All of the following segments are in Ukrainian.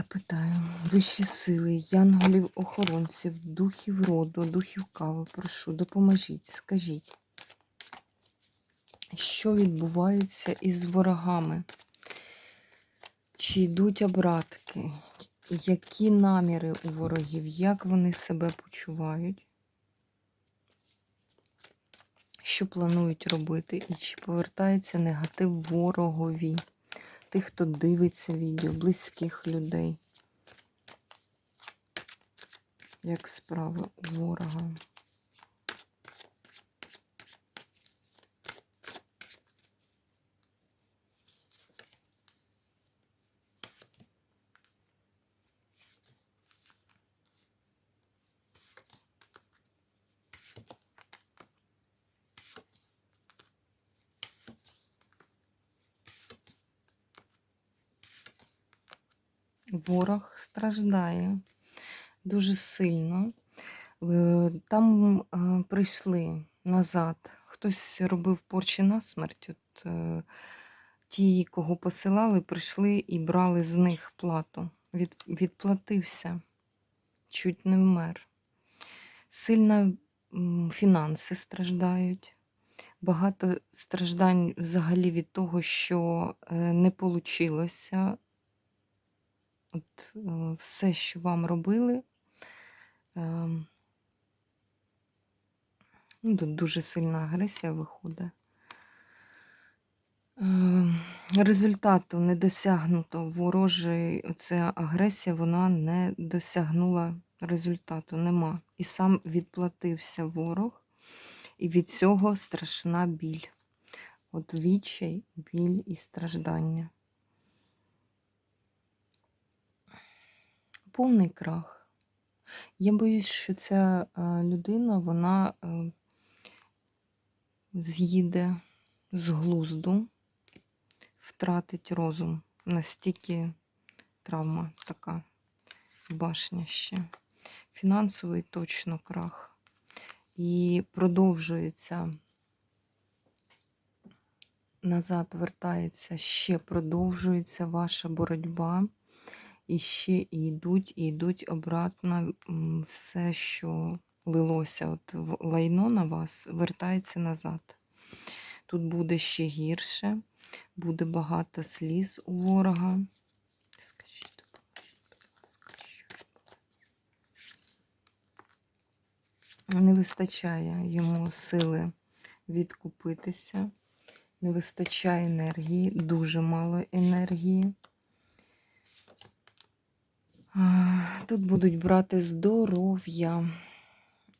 Та питаю, вищі сили, янголів, охоронців, духів роду, духів кави, прошу, допоможіть, скажіть, що відбувається із ворогами? Чи йдуть обратки? Які наміри у ворогів? Як вони себе почувають? Що планують робити? І чи повертається негатив ворогові? Тих, хто дивиться відео, близьких людей. Як справи ворога? Ворог страждає дуже сильно. Е, Там е, прийшли назад. Хтось робив порчі на смерть. От, е, ті, кого посилали, прийшли і брали з них плату. Від, відплатився, чуть не вмер. Сильно фінанси страждають. Багато страждань взагалі від того, що не вийшло От е, все, що вам робили, е, ну, тут дуже сильна агресія виходить. Е, результату не досягнуто ворожий, оця агресія, вона не досягнула результату, нема. І сам відплатився ворог, і від цього страшна біль. От відчай, біль і страждання. Повний крах. Я боюсь, що ця е, людина, вона е, з'їде з глузду, втратить розум. Настільки травма така башня ще. Фінансовий точно крах. І продовжується, назад вертається, ще продовжується ваша боротьба. І ще і йдуть, і йдуть обратно все, що лилося от лайно на вас, вертається назад. Тут буде ще гірше, буде багато сліз у ворога. Скажіть, будь Не вистачає йому сили відкупитися, не вистачає енергії, дуже мало енергії. Тут будуть брати здоров'я.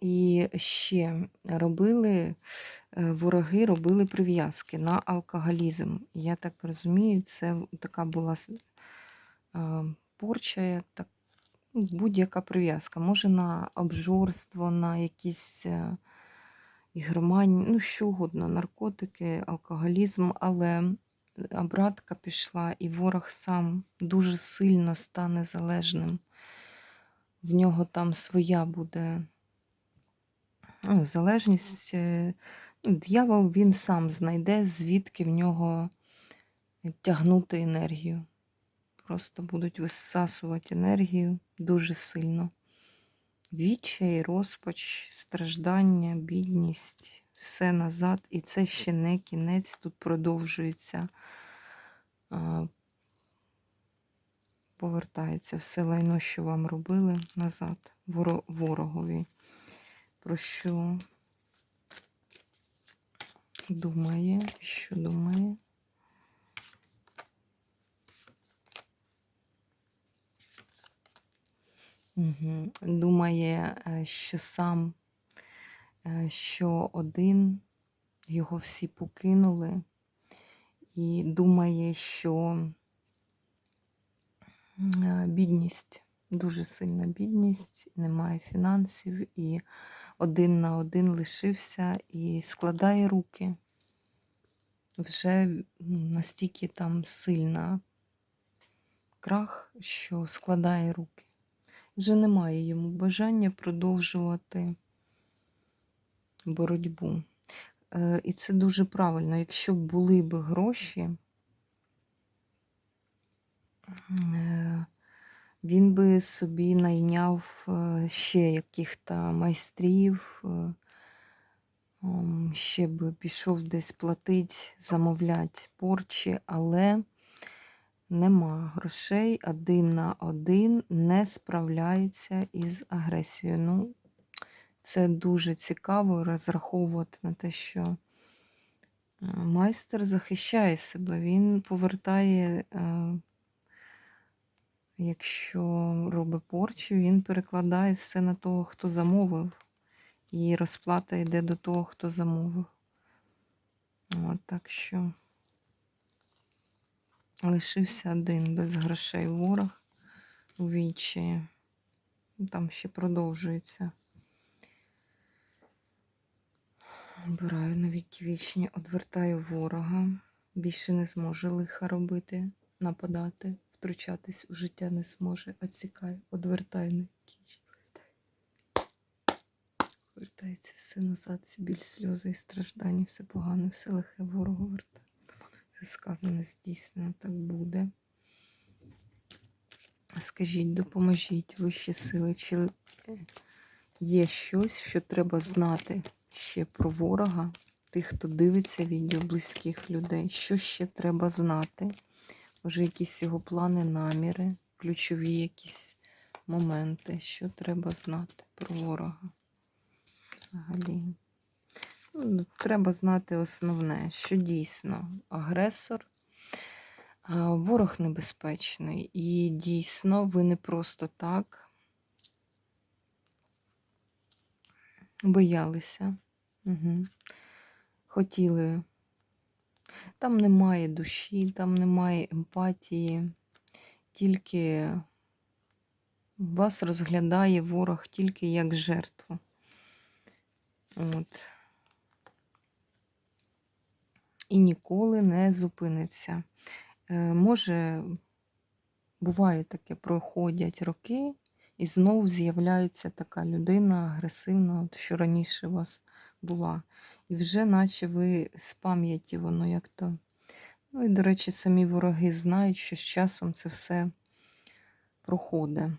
І ще робили, е, вороги робили прив'язки на алкоголізм. Я так розумію, це така була порча, так, будь-яка прив'язка. Може на обжорство, на якісь е, ігромані, ну що угодно, наркотики, алкоголізм, але обратка пішла, і ворог сам дуже сильно стане залежним. В нього там своя буде ну, залежність. Е, Д'явол він сам знайде, звідки в нього тягнути енергію. Просто будуть висасувати енергію дуже сильно. Відчай, розпач, страждання, бідність все назад. І це ще не кінець, тут продовжується, повертається все лайно, що вам робили назад, ворогові. Про що думає, що думає? Угу. Думає, е, що сам що один його всі покинули, і думає, що Е, Бідність, дуже сильна бідність, немає фінансів, і один на один лишився і складає руки. Вже ну, настільки там сильна крах, що складає руки. Вже немає йому бажання продовжувати боротьбу. Е, І це дуже правильно. Якщо були б гроші, е, він би собі найняв е, ще яких-то майстрів, ще би пішов десь платить, замовлять порчі, але нема грошей, один на один не справляється із агресією. Ну, це дуже цікаво розраховувати на те, що е, майстер захищає себе, він повертає, е, якщо робить порчу, він перекладає все на того, хто замовив. І розплата йде до того, хто замовив. От, так що лишився один без грошей ворог у вічі. Там ще продовжується. Обираю на віки вічні, одвертаю ворога. Більше не зможе лиха робити, нападати, втручатись у життя не зможе. Оцікаю, одвертаю на вічні. Вертається все назад, біль, сльози і страждання, все погане, все лихе ворогу вертає. Це сказане здійснено, так буде. Скажіть, допоможіть вищі сили, чи е, є щось, що треба знати ще про ворога, тих, хто дивиться відео близьких людей. Що ще треба знати? Може, якісь його плани, наміри, ключові якісь моменти, що треба знати про ворога взагалі. Ну, Треба знати основне, що дійсно агресор, ворог небезпечний. І дійсно, ви не просто так боялися. Угу. Хотіли. Там немає душі, там немає емпатії, тільки вас розглядає ворог тільки як жертву. От. І ніколи не зупиниться. Е, Може, буває таке, проходять роки, і знову з'являється така людина агресивна, от що раніше у вас була. І вже наче ви з пам'яті воно як то. Ну і, до речі, самі вороги знають, що з часом це все проходить.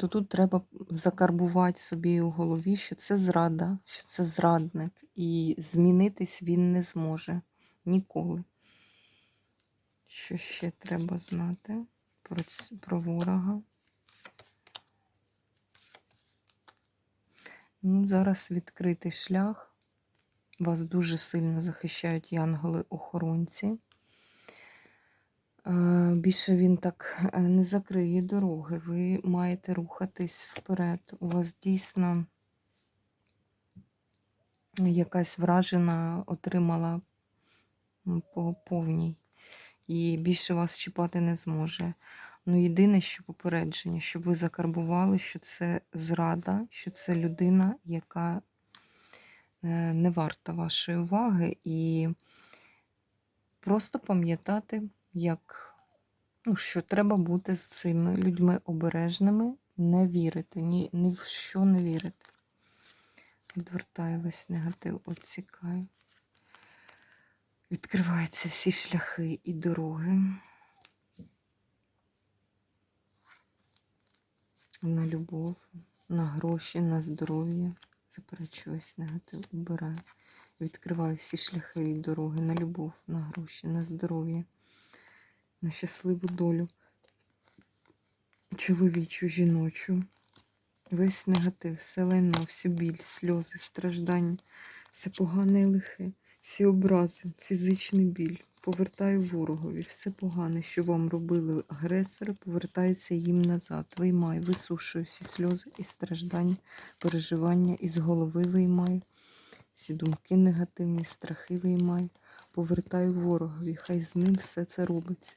То тут треба закарбувати собі у голові, що це зрада, що це зрадник, і змінитись він не зможе ніколи. Що ще треба знати про, про ворога? Ну, зараз відкритий шлях. Вас дуже сильно захищають янголи-охоронці. Е, Більше він так е, не закриє дороги. Ви маєте рухатись вперед. У вас дійсно якась вражена отримала по повній. І більше вас чіпати не зможе. Ну, єдине, що попередження, щоб ви закарбували, що це зрада, що це людина, яка е, не варта вашої уваги, і просто пам'ятати, як, ну, що треба бути з цими людьми обережними, не вірити, ні, ні в що не вірити. Відвертаю весь негатив, відсікаю. Відкриваються всі шляхи і дороги. На любов, на гроші, на здоров'я. Заперечую весь негатив, убираю. Відкриваю всі шляхи і дороги на любов, на гроші, на здоров'я, на щасливу долю, чоловічу, жіночу. Весь негатив, все лайно, всю біль, сльози, страждання, все погане і лихе, всі образи, фізичний біль. Повертаю ворогові, все погане, що вам робили агресори, повертається їм назад. Виймаю, висушую всі сльози і страждання, переживання із голови виймаю, всі думки негативні, страхи виймаю, повертаю ворогові, хай з ним все це робиться.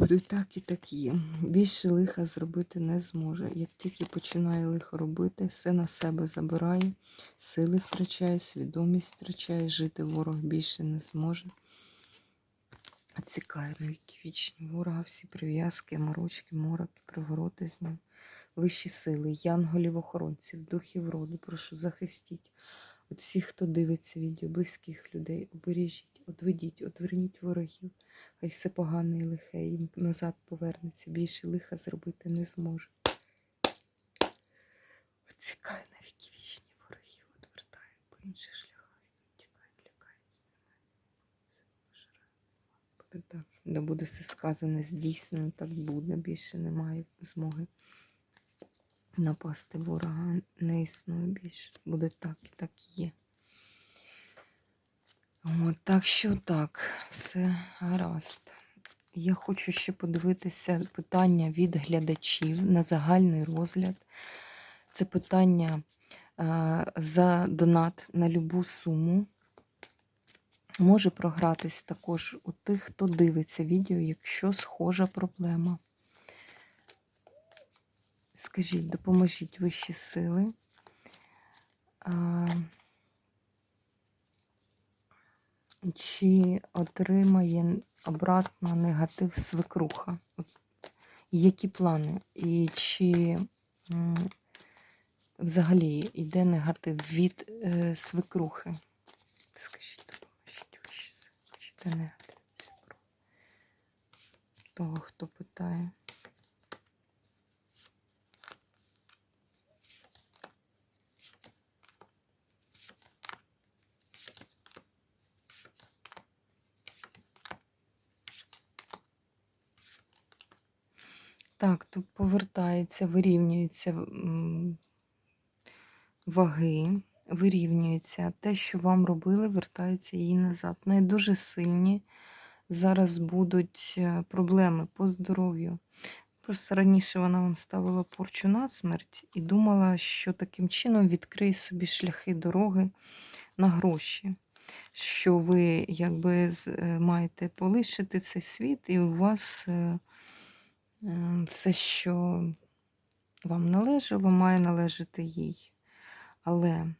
Буде так і так є. Більше лиха зробити не зможе. Як тільки починає лихо робити, все на себе забирає, сили втрачає, свідомість втрачає, жити ворог більше не зможе. Оцікає навіки вічні ворога, всі прив'язки, морочки, мороки, привороти з ним. Вищі сили, янголів, охоронців, духів роду, прошу захистіть. От всіх, хто дивиться відео, близьких людей, обережіть, одведіть, одверніть ворогів. Хай все погане і лихе їм назад повернеться, більше лиха зробити не зможе. Оцікай навіки вічні ворогів, одвертає по інших шляхах, лякається. Буде так, де буде все сказане, здійснено, так буде, більше немає змоги напасти ворога, не існує більше. Буде так і так і є. От, так що так, все гаразд. Я хочу ще подивитися питання від глядачів на загальний розгляд. Це питання е, за донат на любу суму. Може програтись також у тих, хто дивиться відео, якщо схожа проблема. Скажіть, допоможіть вищі сили. А, Чи отримає обратно негатив свекруха? Які плани? І чи взагалі йде негатив від е, свекрухи? Скажіть. Чи йде негатив від свекрухи? Того, хто питає. Так, тут повертається, вирівнюються ваги, вирівнюється. Те, що вам робили, вертається їй назад. В дуже сильні зараз будуть е, проблеми по здоров'ю. Просто раніше вона вам ставила порчу на смерть і думала, що таким чином відкриє собі шляхи дороги на гроші. Що ви якби е, маєте полишити цей світ, і у вас. Е, М, Все, що вам належало, має належати їй. Але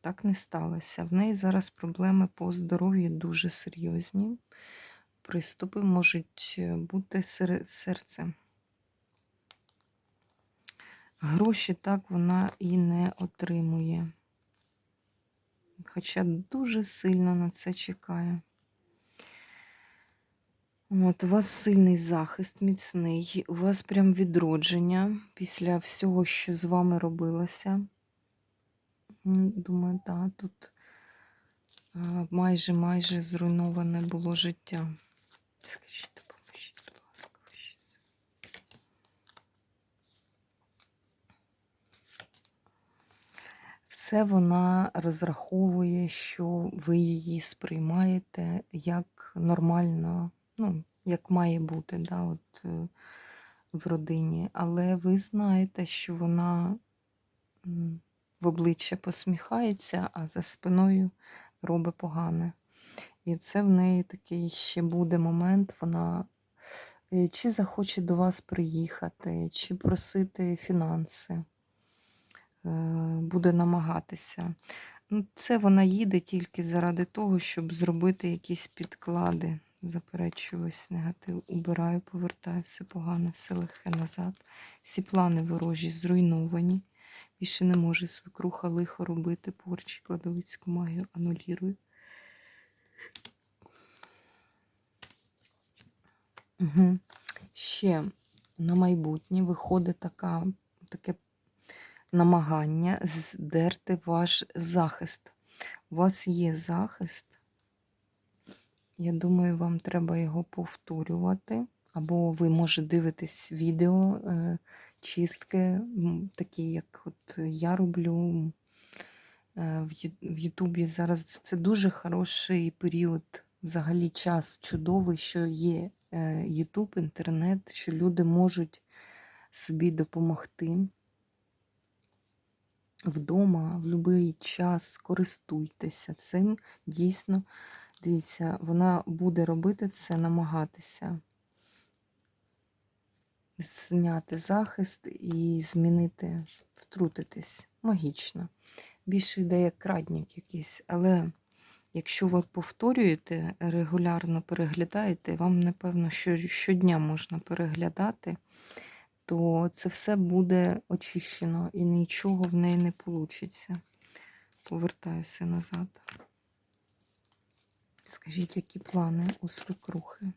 так не сталося. В неї зараз проблеми по здоров'ю дуже серйозні. Приступи можуть е, бути сер- серцем. Гроші так вона і не отримує. Хоча дуже сильно на це чекає. От, у вас сильний захист, міцний, у вас прям відродження після всього, що з вами робилося. Думаю, так, тут майже майже зруйноване було життя. Скажіть, допоможіть, будь ласка, сили. Все вона розраховує, що ви її сприймаєте як нормально, ну, як має бути, да, от, е, в родині. Але ви знаєте, що вона в обличчя посміхається, а за спиною робить погане. І це в неї такий ще буде момент, вона е, чи захоче до вас приїхати, чи просити фінанси, е, буде намагатися. Ну, Це вона їде тільки заради того, щоб зробити якісь підклади. Заперечую весь негатив, убираю, повертаю все погане, все легке назад. Всі плани ворожі зруйновані. Більше не може свекруха лихо робити, порчі, кладовицьку магію анулірую. Угу. Ще на майбутнє виходить така, таке намагання здерти ваш захист. У вас є захист. Я думаю, вам треба його повторювати. Або ви може дивитесь відео е, чистки, такі, як от я роблю е, в Ютубі. Зараз це дуже хороший період, взагалі час чудовий, що є е, Ютуб, інтернет, що люди можуть собі допомогти вдома в будь-який час. Користуйтеся цим. Дійсно, дивіться, вона буде робити це, намагатися. зняти захист і змінити, втрутитись магічно. Більше йде як крадник якийсь, але якщо ви повторюєте, регулярно переглядаєте, вам, напевно, що щодня можна переглядати, то це все буде очищено і нічого в неї не вийде. Повертаюся назад. Скажіть, які плани у свекрухи?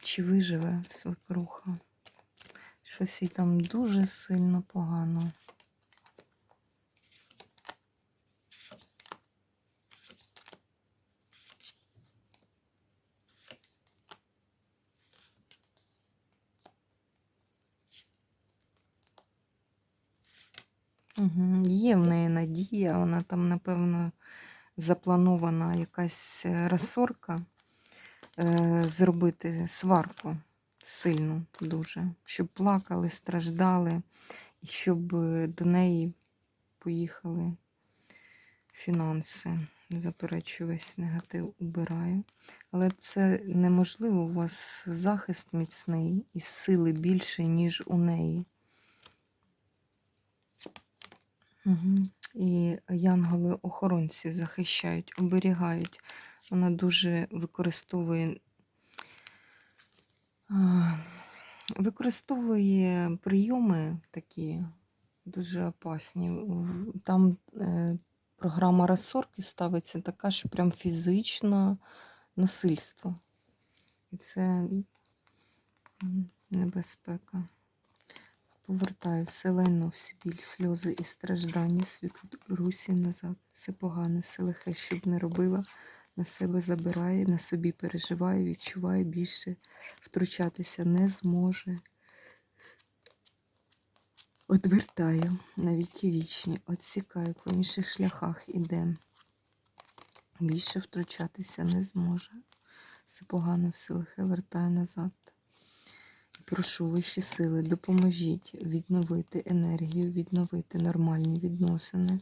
Чи виживе свекруха? Щось їй там дуже сильно погано. Угу. Є в неї надія, вона там, напевно, запланована якась е, розсорка е, зробити сварку сильну дуже, щоб плакали, страждали, і щоб е, до неї поїхали фінанси. Заперечу весь негатив убираю. Але це неможливо. У вас захист міцний і сили більше, ніж у неї. Угу. І янголи-охоронці захищають, оберігають. Вона дуже використовує використовує прийоми такі дуже опасні. Там е, програма розсорки ставиться така, що прям фізичне насильство. І це небезпека. Повертаю все лайно, всі біль, сльози і страждання, свікрусі назад. Все погане, все лихе, щоб не робила, на себе забирає, на собі переживає, відчуває більше, втручатися не зможе. Одвертаю на віки вічні, отсікаю, по інших шляхах іде. Більше втручатися не зможе. Все погане, все лихе, вертаю назад. Прошу вищі сили, допоможіть відновити енергію, відновити нормальні відносини.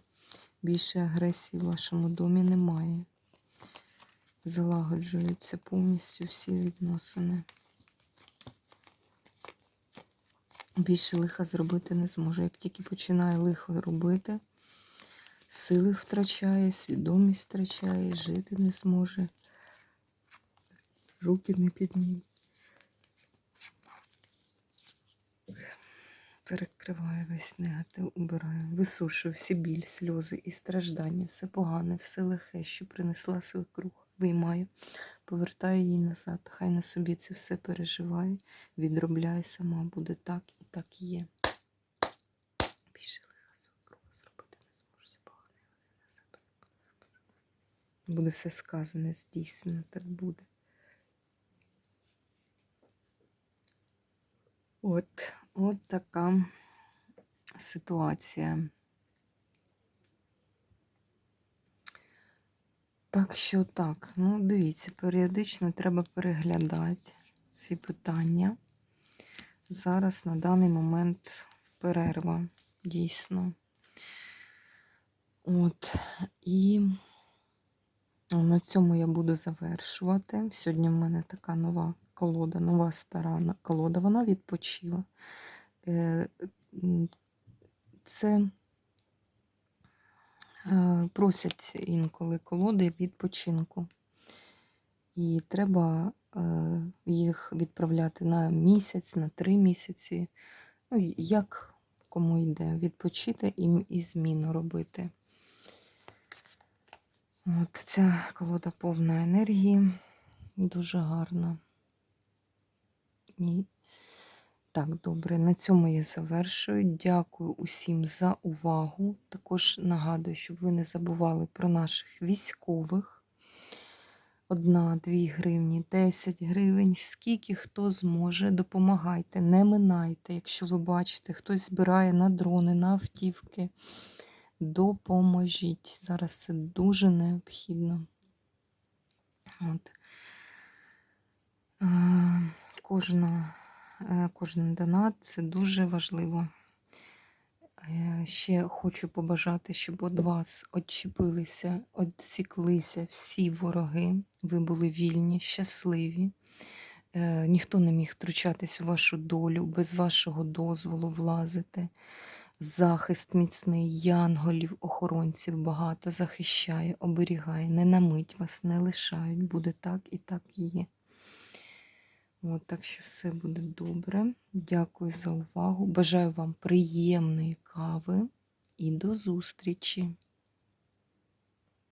Більше агресії в вашому домі немає. Залагоджуються повністю всі відносини. Більше лиха зробити не зможе. Як тільки починає лихо робити, сили втрачає, свідомість втрачає, жити не зможе. Руки не підніме. Перекриваю весь негатив, убираю, висушую всі біль, сльози і страждання, все погане, все лихе, що принесла свекруха. Виймаю, повертаю її назад. Хай на собі це все переживає, відробляє сама, буде так і так і є. Більше лиха свекруха зробити не зможе, все погане на себе. Буде все сказане, здійснено, так буде. От, от така ситуація. Так що так, ну дивіться, періодично треба переглядати ці питання. Зараз на даний момент перерва, дійсно. От, і на цьому я буду завершувати. Сьогодні в мене така нова колода, нова стара колода, вона відпочила. Е, Це е, просять інколи колоди відпочинку. І треба е, їх відправляти на місяць, на три місяці. Ну, як кому йде, відпочити і, і зміну робити. От ця колода повна енергії, дуже гарна. І так, добре, на цьому я завершую. Дякую усім за увагу. Також нагадую, щоб ви не забували про наших військових. Одна, дві гривні, 10 гривень, скільки хто зможе, допомагайте, не минайте. Якщо ви бачите, хтось збирає на дрони, на автівки, допоможіть. Зараз це дуже необхідно. От. Кожна, е, кожен донат це дуже важливо. Е, Ще хочу побажати, щоб від вас відчепилися, відсіклися всі вороги. Ви були вільні, щасливі. е, ніхто не міг втручатись у вашу долю, без вашого дозволу влазити. Захист міцний, янголів, охоронців багато захищає, оберігає, не на мить вас не лишають. Буде так і так є. От, так що все буде добре. Дякую за увагу. Бажаю вам приємної кави і до зустрічі!